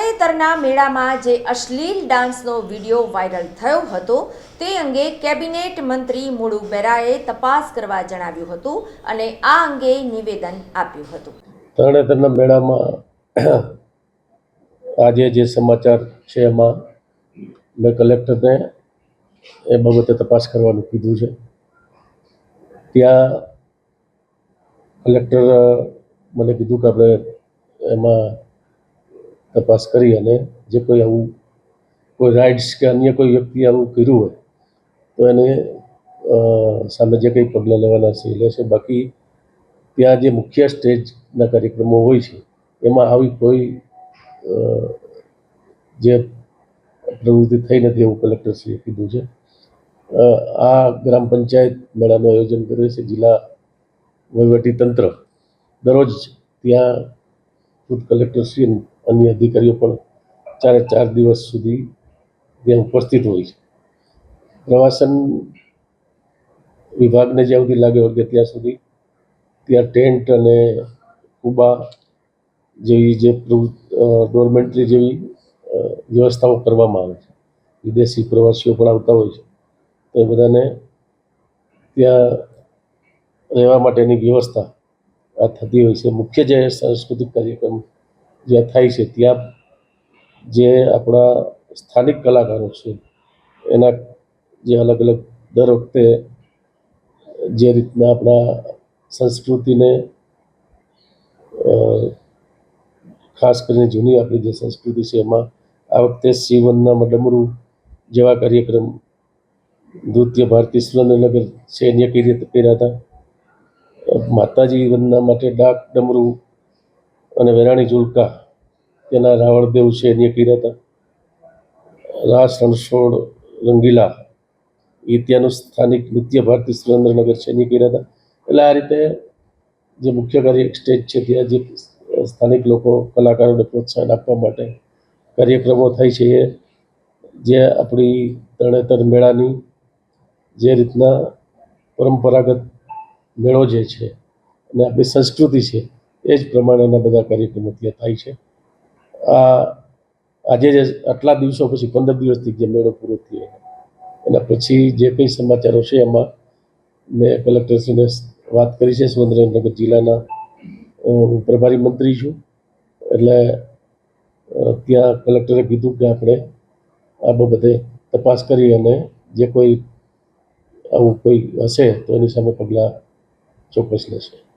તરણેતરના મેળામાં જે અશ્લીલ ડાન્સનો video viral થયો હતો, તે અંગે કેબિનેટ મંત્રી મુળુ બેરાએ તપાસ કરવા જણાવ્યું હતું અને આ અંગે નિવેદન આપ્યું હતું. તરણેતરના મેળામાં આજે જે સમાચાર છે એમાં મેં કલેક્ટરને એ બાબતે તપાસ કરવાનું કીધું છે. ત્યાં કલેક્ટર મને કીધું કે આપણે એમાં તપાસ કરી અને જે કોઈ આવું કોઈ રાઇડ્સ કે અન્ય કોઈ વ્યક્તિ આવું કર્યું હોય, તો એને સામે જે કંઈ પગલાં લેવાના છે એ લેશે બાકી ત્યાં જે મુખ્ય સ્ટેજના કાર્યક્રમો હોય છે, એમાં આવી કોઈ જે પ્રવૃત્તિ થઈ નથી એવું કલેક્ટરશ્રીએ કીધું છે. આ ગ્રામ પંચાયત મેળાનું આયોજન કરે છે જિલ્લા વહીવટી તંત્ર. દરરોજ ત્યાં ખુદ કલેક્ટરશ્રી અન્ય અધિકારીઓ પણ ચારે ચાર દિવસ સુધી ત્યાં ઉપસ્થિત હોય છે. પ્રવાસન વિભાગને જ્યાં સુધી લાગે વળગે ત્યાં સુધી ત્યાં ટેન્ટ અને કુબા જેવી જે ડોરમેન્ટરી જેવી વ્યવસ્થાઓ કરવામાં આવે છે. વિદેશી પ્રવાસીઓ પણ આવતા હોય છે. તો એ બધાને ત્યાં રહેવા માટેની વ્યવસ્થા આ થતી હોય છે. મુખ્ય જે સાંસ્કૃતિક કાર્યક્રમ જ્યાં થાય છે, ત્યાં જે આપણા સ્થાનિક કલાકારો છે, એના જે અલગ અલગ દર વખતે જે રીતના આપણા સંસ્કૃતિને ખાસ કરીને જૂની આપણી જે સંસ્કૃતિ છે, એમાં આ વખતે શિવનનામાં ડમરું જેવા કાર્યક્રમ નૃત્ય ભારતી સુરેન્દ્રનગર સૈન્ય કઈ રીતે કર્યા હતા? માતાજી વંદના માટે ડાક ડમરૂ અને વેરાણી ઝુલકા તેના રાવણદેવ છે એની કર્યા હતા રાસ, રણછોડ, રંગીલા એ ત્યાંનું સ્થાનિક નૃત્ય ભારતી સુરેન્દ્રનગર છે એની કર્યા હતા એટલે આ રીતે જે મુખ્ય કાર્ય સ્ટેજ છે, ત્યાં જે સ્થાનિક લોકો કલાકારોને પ્રોત્સાહન આપવા માટે કાર્યક્રમો થાય છે, એ જે આપણી તરણેતર મેળાની જે રીતના પરંપરાગત મેળો જે છે, અને આપણી સંસ્કૃતિ છે એ જ પ્રમાણેના બધા કાર્યક્રમો ત્યાં થાય છે. આ, આજે જે આટલા દિવસો પછી પંદર દિવસથી જે મેળો પૂરો થયો એના. પછી જે કંઈ સમાચારો છે એમાં મેં કલેક્ટરશ્રીને વાત કરી છે, સુરેન્દ્રનગર જિલ્લાના. હું પ્રભારી મંત્રી છું. એટલે ત્યાં કલેક્ટરે કીધું કે આપણે આ બાબતે તપાસ કરી અને જે કોઈ આવું કોઈ હશે તો એની સામે પગલાં ચોક્કસ લેશે.